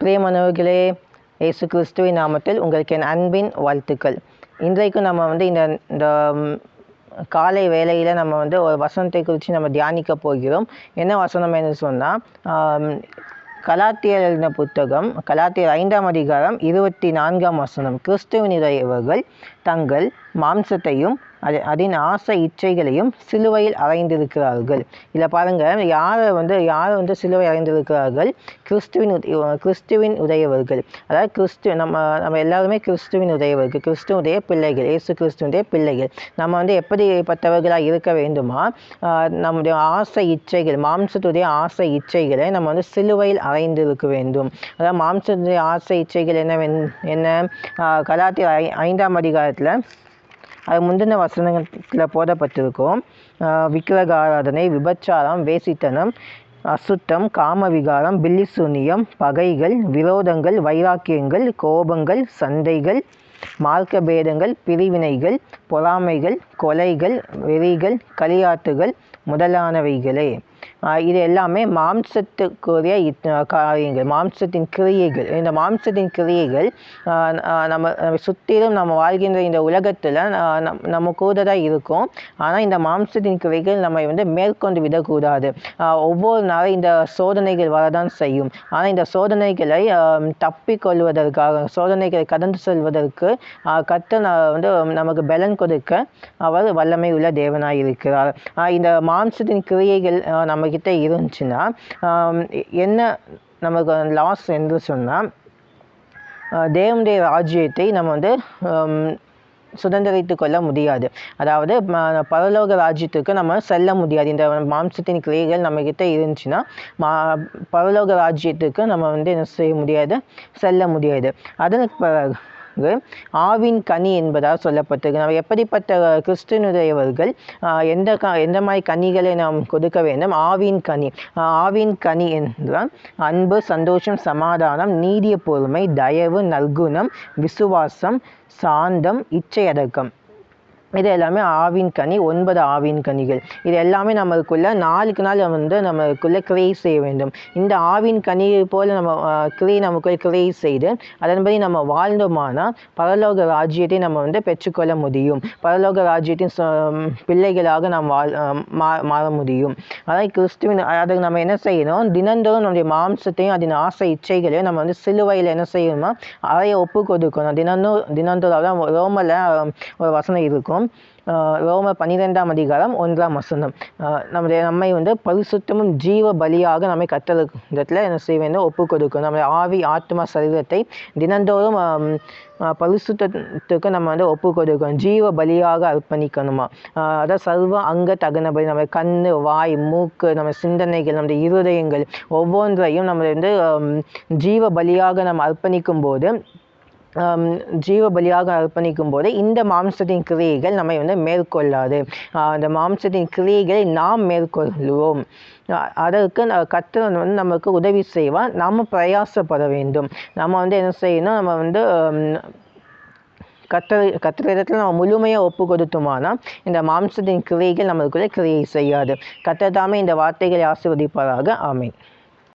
பிரியமானவர்களே இயேசு கிறிஸ்துவின் நாமத்தில் உங்களுக்கு என் அன்பின் வாழ்த்துக்கள். இன்றைக்கு நம்ம வந்து இந்த இந்த காலை வேளையில் நம்ம வந்து ஒரு வசனத்தை குறித்து நம்ம தியானிக்க போகிறோம். என்ன வசனம் என்று சொன்னால் கலாத்தியர் எழுதின புத்தகம் கலாத்தியர் ஐந்தாம் அதிகாரம் இருபத்தி நான்காம் வசனம். கிறிஸ்துவனிடையவர்கள் தங்கள் மாம்சத்தையும் அது அதன் ஆசை இச்சைகளையும் சிலுவையில் அறைந்திருக்கிறார்கள். இதில் பாருங்கள் யாரை வந்து யார் வந்து சிலுவை அறைந்திருக்கிறார்கள்? கிறிஸ்துவின் கிறிஸ்துவின் உடையவர்கள். அதாவது கிறிஸ்து நம்ம நம்ம எல்லாருமே கிறிஸ்துவின் உடையவர்கள். கிறிஸ்துவுடைய பிள்ளைகள் இயேசு கிறிஸ்துவனுடைய பிள்ளைகள். நம்ம வந்து எப்படிப்பட்டவர்களாக இருக்க வேண்டுமா? நம்முடைய ஆசை இச்சைகள் மாம்சத்துடைய ஆசை இச்சைகளை நம்ம வந்து சிலுவையில் அறைந்திருக்க வேண்டும். அதாவது மாம்சத்துடைய ஆசை இச்சைகள் என்ன என்ன? ஆஹ் ஐ ஐந்தாம் அதிகாரத்தில் அது முந்தின வசனத்தில் போதப்பட்டிருக்கும் விக்கிரக ஆராதனை விபச்சாரம் வேசித்தனம் அசுத்தம் காம விகாரம் பில்லிசூனியம் பகைகள் விரோதங்கள் வைராக்கியங்கள் கோபங்கள் சண்டைகள் மார்க்க பேதங்கள் பிரிவினைகள் பொறாமைகள் கொலைகள் வெறிகள் களியாட்டுகள் முதலானவைகளே. இது எல்லாமே மாம்சத்துக்குரிய காரியங்கள் மாம்சத்தின் கிரியைகள். இந்த மாம்சத்தின் கிரியைகள் நம்ம நம்ம சுற்றிலும் நம்ம வாழ்கின்ற இந்த உலகத்தில் நம் நம்ம கூட தான் இருக்கும். ஆனால் இந்த மாம்சத்தின் கிரியைகள் நம்மை வந்து மேற்கொண்டு விடக்கூடாது. ஆஹ் ஒவ்வொரு நாளும் இந்த சோதனைகள் வரதான் செய்யும். ஆனால் இந்த சோதனைகளை ஆஹ் தப்பிக்கொள்வதற்காக சோதனைகளை கடந்து செல்வதற்கு கத்த வந்து நமக்கு பலன் கொடுக்க அவர் வல்லமை உள்ள தேவனாய் இருக்கிறார் ஆஹ் இந்த மாம்சத்தின் கிரியைகள் நம்ம கிட்ட இருந்துச்சுன்னா என்ன நமக்கு லாஸ் என்று சொன்னால் தேவனுடைய ராஜ்யத்தை நம்ம வந்து சுதந்திரித்து கொள்ள முடியாது. அதாவது ம- பரலோக ராஜ்யத்துக்கு நம்ம செல்ல முடியாது. இந்த மாம்சத்தின் கிரியைகள் நம்மக்கிட்ட இருந்துச்சுன்னா மா பரலோக ராஜ்யத்துக்கு நம்ம வந்து என்ன செய்ய முடியாது? செல்ல முடியாது. அதற்கு பிறகு ஆவின் கனி என்பதாக சொல்லப்பட்டிருக்கு. நம்ம எப்படிப்பட்ட கிறிஸ்துவனுடையவர்கள் எந்த க எந்த மாதிரி கனிகளை நாம் கொடுக்க வேண்டும்? ஆவின் கனி. ஆவின் கனி என்றால் அன்பு சந்தோஷம் சமாதானம் நீடிய பொறுமை தயவு நல்குணம் விசுவாசம் சாந்தம் இச்சையடக்கம். இது எல்லாமே ஆவின் கனி ஒன்பது ஆவின் கனிகள். இது எல்லாமே நம்மளுக்குள்ள நாளுக்கு நாள் வந்து நம்மளுக்குள்ள கிரியை செய்ய வேண்டும். இந்த ஆவின் கனியை போல நம்ம கிரியை நமக்குள்ள கிரியை செய்து அதன்படி நம்ம வாழ்ந்தோமானால் பரலோக ராஜ்யத்தை நம்ம வந்து பெற்றுக்கொள்ள முடியும். பரலோக ராஜ்யத்தின் பிள்ளைகளாக நாம் வாழ் மா- மாற முடியும். அதாவது கிறிஸ்துவின் அதுக்கு நம்ம என்ன செய்யணும்? தினந்தோறும் நம்முடைய மாம்சத்தையும் அதன் ஆசை இச்சைகளையும் நம்ம வந்து சிலுவையில் என்ன செய்யணுமா அதைய ஒப்பு கொடுக்கணும். தினந்தோறும் தினந்தோறும் ரோமில் ஒரு வசனம் இருக்கும். ரோம பன்னிரெண்டாம் அதிகாரம் ஒன்றாம் வசனம் நம்முடைய நம்மை வந்து பரிசுத்தமும் ஜீவ பலியாக நம்மை கத்தலத்தில் என்ன செய்ய வேண்டும் ஒப்பு கொடுக்கணும் நம்முடைய ஆவி ஆத்மா சரீரத்தை தினந்தோறும் பரிசுத்தத்துக்கு நம்ம வந்து ஒப்பு கொடுக்கணும். ஜீவ பலியாக அர்ப்பணிக்கணுமா? அதாவது அதான் சர்வ அங்க தகுந்த பலி நம்ம கண் வாய் மூக்கு நம்ம சிந்தனைகள் நம்முடைய இருதயங்கள் ஒவ்வொன்றையும் நம்ம வந்து ஜீவ பலியாக நம்ம அர்ப்பணிக்கும் போது ஜீவ பலியாக அர்ப்பணிக்கும் போது இந்த மாம்சத்தின் கிரியைகள் நம்மை வந்து மேற்கொள்ளாது. அந்த மாம்சத்தின் கிரியைகளை நாம் மேற்கொள்வோம். அதற்கு கத்திரன் வந்து நமக்கு உதவி செய்வார். நாம் பிரயாசப்பட வேண்டும். நம்ம வந்து என்ன செய்யணும்? நம்ம வந்து கத்திர கத்திர இடத்துல நம்ம முழுமையாக ஒப்பு கொடுத்தோமானா இந்த மாம்சத்தின் கிரியைகள் நம்மளுக்குள்ளே கிரியை செய்யாது. கத்தர் தாமே இந்த வார்த்தைகளை ஆசீர்வதிப்பாராக. ஆமை